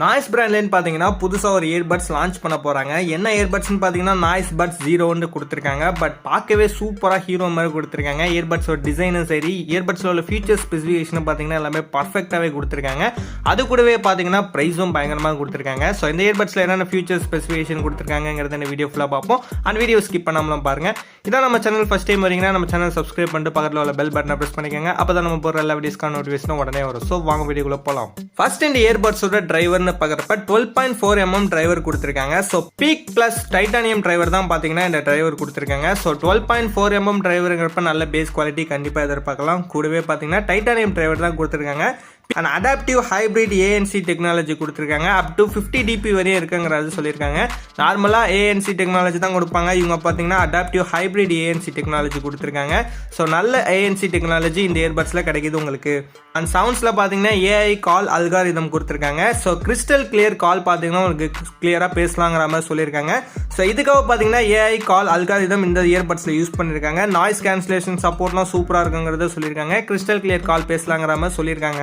Noise பிராண்ட்லேன்னு பார்த்தீங்கன்னா புதுசாக ஒரு இயர்பட்ஸ் லான்ச் பண்ண போகிறாங்க என்ன இயர்பட்ஸ்னு பார்த்தீங்கன்னா நாய்ஸ் பட்ஸ் ஜீரோன்னு கொடுத்துருக்காங்க. பட் பார்க்கவே சூப்பராக ஹீரோ மாதிரி கொடுத்துருக்காங்க. இயர்பட்ஸோட டிசைனும் சரி இயர்பட்ஸில் உள்ள ஃபியூச்சர் ஸ்பெசிஃபிகேஷனும் பார்த்தீங்கன்னா எல்லாமே பர்ஃபெக்டாகவே கொடுத்துருக்காங்க. அது கூடவே பார்த்தீங்கன்னா ப்ரைஸும் பயங்கரமாக கொடுத்துருக்காங்க. ஸோ இந்த இயர்பட்ஸில் என்னென்ன ஃபியூச்சர் ஸ்பெசிஃபிகேஷன் கொடுத்துருக்காங்கிறத இந்த வீடியோ ஃபுல்லாக பார்ப்போம். அந்த வீடியோ ஸ்கிப் பண்ணாமலாம் பாருங்கள் இதான் நம்ம சேனல் ஃபஸ்ட் டைம் வரீங்கன்னா நம்ம சேனல் சப்ஸ்கிரைப் பண்ணிட்டு பக்கத்தில் உள்ள பெல் பட்டனை ப்ரெஸ் பண்ணிக்கோங்க. அப்போ தான் நம்ம போகிற எல்லா வீடியோஸ்க்கான நோட்டிஃபிகேஷனும் உடனே வரும். ஸோ வாங்க வீடியோக்குள்ளே போகலாம் ஃபஸ்ட் இந்த இயர்பட்ஸோட டிரைவர்னு பார்க்குறப்ப twelve point four mm driver கொடுத்துருக்காங்க. So peak plus titanium driver தான் பார்த்தீங்கன்னா இந்த டிரைவர் கொடுத்துருக்காங்க. So twelve point four mm டிரைவருங்கிறப்ப நல்ல பேஸ் குவாலிட்டி கண்டிப்பாக எதிர்பார்க்கலாம். கூடவே பார்த்தீங்கன்னா டைட்டானியம் டிரைவர் தான் கொடுத்துருக்காங்க. And adaptive hybrid ANC technology கொடுத்துருக்காங்க. அப் டு ஃபிஃப்டி டிபி வரையும் இருக்குங்கிறது சொல்லியிருக்காங்க. நார்மலாக ஏஎன்சி டெக்னாலஜி தான் கொடுப்பாங்க. இவங்க பார்த்தீங்கன்னா அடாப்டிவ் ஹைப்ரிட் ஏஎன்சி டெக்னாலஜி கொடுத்துருக்காங்க. ஸோ நல்ல ஏஎன்சி டெக்னாலஜி இந்த இயர்பட்ஸில் கிடைக்குது உங்களுக்கு. அண்ட் சவுண்ட்ஸில் பார்த்தீங்கன்னா ஏஐ கால் அல்காரிதம் கொடுத்துருக்காங்க. ஸோ கிறிஸ்டல் கிளியர் கால் பார்த்தீங்கன்னா உங்களுக்கு கிளியராக பேசலாங்கிற மாதிரி சொல்லியிருக்காங்க. ஸோ இதுக்காக பார்த்தீங்கன்னா ஏஐ கால் அல்காரிதம் இந்த இயர்பட்ஸில் யூஸ் பண்ணியிருக்காங்க நாய்ஸ் கேன்சலேஷன் சப்போர்ட்லாம் சூப்பராக இருக்குங்கிறத சொல்லியிருக்காங்க கிறிஸ்டல் கிளியர் கால் பேசலாங்கிற மாதிரி சொல்லியிருக்காங்க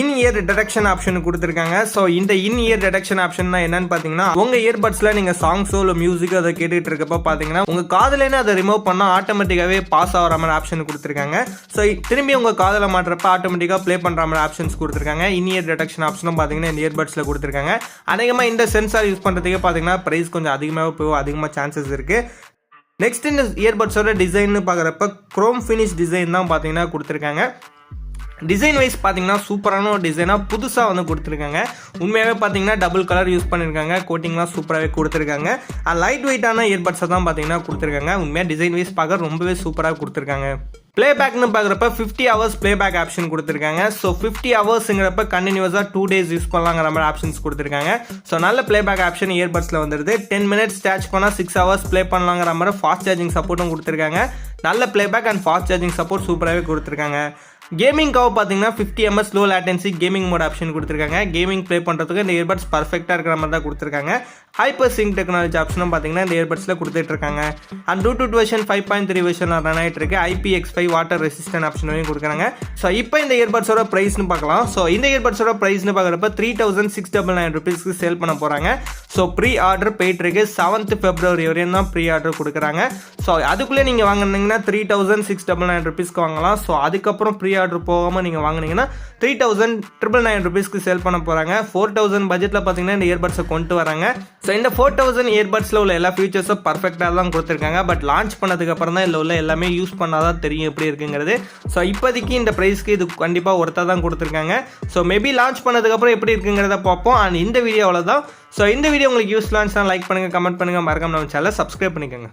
இன் இயர் டிடக்ஷன் ஆப்ஷன் கொடுத்துருக்காங்க. ஸோ இந்த இன் இயர் டிடக்ஷன் ஆப்ஷன் என்னன்னு பார்த்தீங்கன்னா உங்கள் இயர்பட்ஸில் நீங்கள் சாங்ஸோ இல்லை மியூசிக்கோ அதை கேட்டுட்டு இருக்கப்போ பார்த்தீங்கன்னா உங்கள் காதலேன்னு அதை ரிமூவ் பண்ணால் ஆட்டோமேட்டிக்காகவே பாஸ் ஆகிற மாதிரி ஆப்ஷன் கொடுத்துருக்காங்க. ஸோ திரும்பி உங்கள் காதலை மாட்டுறப்ப ஆட்டோமேட்டிக்காக ப்ளே பண்ணுற மாதிரி ஆப்ஷன்ஸ் கொடுத்துருக்காங்க. இன் இயர் டிடக்ஷன் ஆப்ஷனும் பார்த்தீங்கன்னா இந்த இயர்பட்ஸில் கொடுத்துருக்காங்க. அநேகமாக இந்த சென்சார் யூஸ் பண்ணுறதுக்கே பார்த்தீங்கன்னா ப்ரைஸ் கொஞ்சம் அதிகமாக போகும் அதிகமாக சான்சஸ் இருக்குது நெக்ஸ்ட் இந்த இயர்பட்ஸோட டிசைன்னு பார்க்குறப்ப க்ரோம் ஃபினிஷ் டிசைன் தான் பார்த்தீங்கன்னா கொடுத்துருக்காங்க. டிசைன் வைஸ் பார்த்தீங்கன்னா சூப்பரான ஒரு டிசைனாக புதுசாக வந்து கொடுத்துருக்காங்க. உண்மையாகவே பார்த்தீங்கன்னா டபுள் கலர் யூஸ் பண்ணியிருக்காங்க கோட்டிங்லாம் சூப்பராகவே கொடுத்துருக்காங்க. லைட் வெயிட்டான இயர்பட்ஸை தான் பார்த்தீங்கன்னா கொடுத்துருக்காங்க. உண்மையாக டிசைன் வைஸ் பார்க்க ரொம்பவே சூப்பராக கொடுத்துருக்காங்க. ப்ளே பேக்னு பார்க்குறப்ப fifty hours playback option கொடுத்துருக்காங்க ஸோ ஃபிஃப்டி ஹவர்ஸுங்கிறப்ப கண்டினியூஸாக டூ டேஸ் யூஸ் பண்ணலாங்கிற மாதிரி ஆப்ஷன்ஸ் கொடுத்துருக்காங்க. ஸோ நல்ல ப்ளே பேக் ஆப்ஷன் இயர்பட்ஸில் வந்துருது. டென் மினிட்ஸ் சார்ஜ் பண்ணால் சிக்ஸ் ஹவர்ஸ் ப்ளே பண்ணலாங்கிற மாதிரி ஃபாஸ்ட் சார்ஜிங் சப்போர்ட்டும் கொடுத்துருக்காங்க. நல்ல playback and fast charging support சூப்பராகவே கொடுத்துருக்காங்க கேமிங்காக பார்த்தீங்கன்னா fifty ms low latency gaming mode option கொடுத்துருக்காங்க. கேமிங் ப்ளே பண்ணுறதுக்கு இந்த இயர்பட்ஸ் பர்ஃபெக்டாக இருக்கிற மாதிரி தான் கொடுத்துருக்காங்க. ஹைப்பர் சிங் டெக்னாலஜி ஆப்ஷனும் பார்த்தீங்கன்னா இந்த இயர்பட்ஸில் கொடுத்துட்ருக்காங்க and Bluetooth version five point three version run ஆகிட்டு இருக்கு. ஐபிஎக்ஸ் ஃபைவ் வாட்டர் ரெசிஸ்டன்ட் ஆப்ஷனையும் கொடுக்குறாங்க. ஸோ இப்போ இந்த இயர்பட்ஸோட ப்ரைஸ்னு பார்க்கலாம். ஸோ இந்த இயர்பட்ஸோட ப்ரைஸ்னு பார்க்குறப்ப three thousand six double nine ருபீஸ்க்கு சேல் பண்ண போகிறாங்க ஸோ ப்ரீ ஆர்டர் போயிட்டுருக்கு. செவன்த்து செவன்த் ஃபெப்ரவரி வரையும் தான் ப்ரீ ஆர்டர் கொடுக்குறாங்க. ஸோ அதுக்குள்ளே நீங்கள் வாங்கினீங்கன்னா three thousand six double nine ருபீஸ்க்கு வாங்கலாம். ஸோ அதுக்கப்புறம் ப்ரீ ஆர்டர் போகாமல் நீங்கள் வாங்கினீங்கன்னா த்ரீ தௌசண்ட் ட்ரிபிள் நைன் ருபீஸ்க்கு சேல் பண்ண போகிறாங்க ஃபோர் தௌசண்ட் பட்ஜெட்டில் பார்த்தீங்கன்னா இந்த இயர்பட்ஸை கொண்டு வராங்க. ஸோ இந்த ஃபோர் தௌசண்ட் இயர்பட்ஸில் உள்ள எல்லா ஃபீச்சர்ஸும் பர்ஃபெக்டாக தான் கொடுத்துருக்காங்க. பட் லான்ச் பண்ணதுக்கப்புறம் தான் இதில் உள்ள எல்லாமே யூஸ் பண்ணால் தான் தெரியும் எப்படி இருக்குங்கிறது. ஸோ இப்போதைக்கு இந்த ப்ரைஸ்க்கு இது கண்டிப்பாக ஒருத்தா தான் கொடுத்துருக்காங்க. ஸோ மேபி லான்ச் பண்ணதுக்கப்புறம் எப்படி இருக்குங்கிறத பார்ப்போம். அண்ட் இந்த வீடியோவில் தான் ஸோ இந்த வீடியோ உங்களுக்கு யூஸ்ஃபுல்லாக லைக் பண்ணுங்கள் கமெண்ட் பண்ணுங்கள் மறக்காம நம்ம சேனலை சப்ஸ்கிரைப் பண்ணிக்கோங்க.